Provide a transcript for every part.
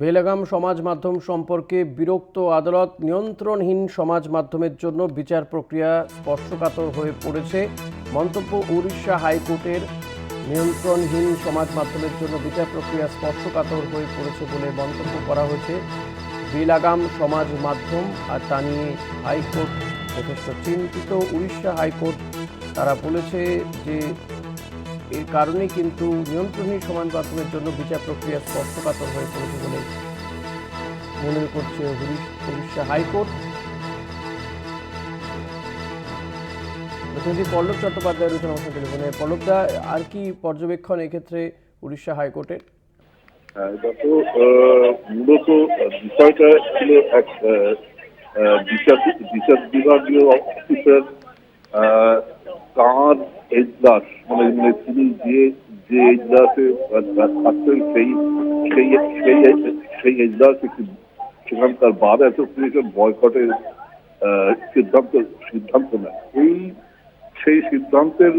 বেলাগাম সমাজ মাধ্যম সম্পর্কে বিরক্ত আদালত নিয়ন্ত্রণহীন সমাজ মাধ্যমের জন্য বিচার প্রক্রিয়া স্পর্শকাতর হয়ে পড়েছে। মন্তব্য উড়িষ্যা হাইকোর্টের। নিয়ন্ত্রণহীন সমাজ মাধ্যমের জন্য বিচার প্রক্রিয়া স্পর্শকাতর হয়ে পড়েছে বলে মন্তব্য করা হয়েছে। বেলাগাম সমাজ মাধ্যম আর তা নিয়ে হাইকোর্ট যথেষ্ট চিন্তিত। উড়িষ্যা হাইকোর্ট তারা বলেছে যে এর কারণে কিন্তু নিয়ন্ত্রণহীন সমান মাধ্যমের জন্য বিচার প্রক্রিয়া স্পর্শকাতর হয়ে পড়েছে বলে মনে করছে উড়িষ্যা হাইকোর্ট। প্রতিনিধি পল্লব চট্টোপাধ্যায় রয়েছেন আমাদের টেলিফোনে। পল্লবদা আর কি পর্যবেক্ষণ এক্ষেত্রে উড়িষ্যা হাইকোর্টের হ্যাঁ, মূলত বিষয়টা ছিল এক বিচার বিচার বিভাগীয় অফিসার এজলাস? মানে মানে তিনি যে যে এজলাসে থাকতেন সেই সেই সেই সেই এজলাসে সেখানকার বার অ্যাসোসিয়েশন বয়কটের সিদ্ধান্ত সিদ্ধান্ত নেয়। এই, সেই সিদ্ধান্তের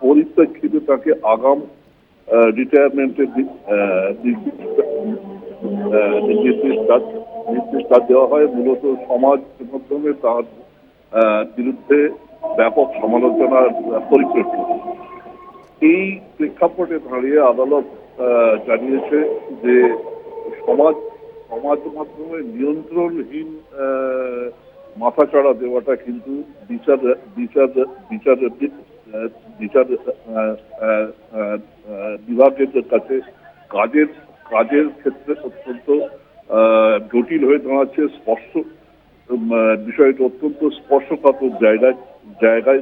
পরিপ্রেক্ষিতে তাকে আগাম রিটায়ারমেন্টের নির্দেশ দেওয়া হয়। মূলত সমাজ মাধ্যমে তার বিরুদ্ধে ব্যাপক সমালোচনার পরিপ্রেক্ষিতে এই প্রেক্ষাপটে দাঁড়িয়ে আদালত জানিয়েছে যে সমাজ সমাজ মাধ্যমে নিয়ন্ত্রণহীন মাথাচাড়া দেওয়াটা কিন্তু বিচার বিচার বিচার বিচার বিভাগের কাছে কাজের কাজের ক্ষেত্রে অত্যন্ত জটিল হয়ে দাঁড়াচ্ছে আহ, বিষয়টা অত্যন্ত স্পর্শকাতর জায়গায় জায়গায়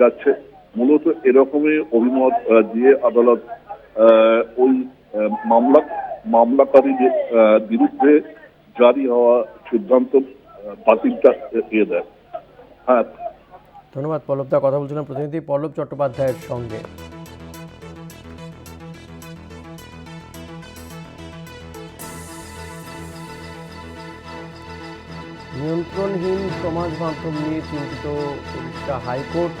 যাচ্ছে। মূলত এরকমই অভিমত দিয়ে আদালত ওই মামলা মামলাকারীদের বিরুদ্ধে জারি হওয়া সিদ্ধান্ত বাতিলটা দিয়ে দেয়। হ্যাঁ। ধন্যবাদ, পল্লবদা। কথা বলছিলাম প্রতিনিধি পল্লব চট্টোপাধ্যায়ের সঙ্গে। নিয়ন্ত্রণহীন সমাজ মাধ্যম নিয়ে চিন্তিত উড়িষ্যা হাইকোর্ট।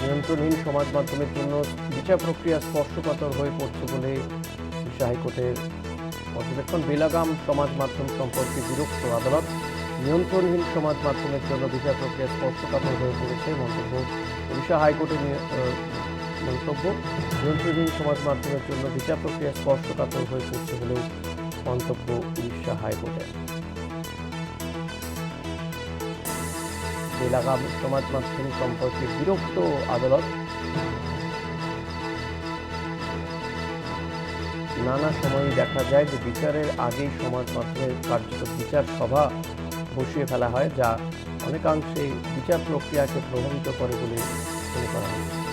নিয়ন্ত্রণহীন সমাজ মাধ্যমের জন্য বিচার প্রক্রিয়া স্পর্শকাতর হয়ে পড়ছে বলে উড়িষ্যা হাইকোর্টের পর্যবেক্ষণ। বেলাগাম সমাজ মাধ্যম সম্পর্কে বিরক্ত আদালত, নিয়ন্ত্রণহীন সমাজ মাধ্যমের জন্য বিচার প্রক্রিয়া স্পর্শকাতর হয়ে পড়েছে মন্তব্য। উড়িষ্যা হাইকোর্টের মন্তব্য, নিয়ন্ত্রণহীন সমাজ মাধ্যমের জন্য বিচার প্রক্রিয়া স্পর্শকাতর হয়ে পড়ছে বলেও মন্তব্য উড়িষ্যা হাইকোর্টের বেলাগাম সমাজ মাধ্যম সম্পর্কে বিরক্ত আদালত। নানা সময়ে দেখা যায় যে বিচারের আগেই সমাজ মাধ্যমের কার্যত বিচার সভা বসিয়ে ফেলা হয়, যা অনেকাংশে বিচার প্রক্রিয়াকে প্রভাবিত করে বলে মনে করা হয়।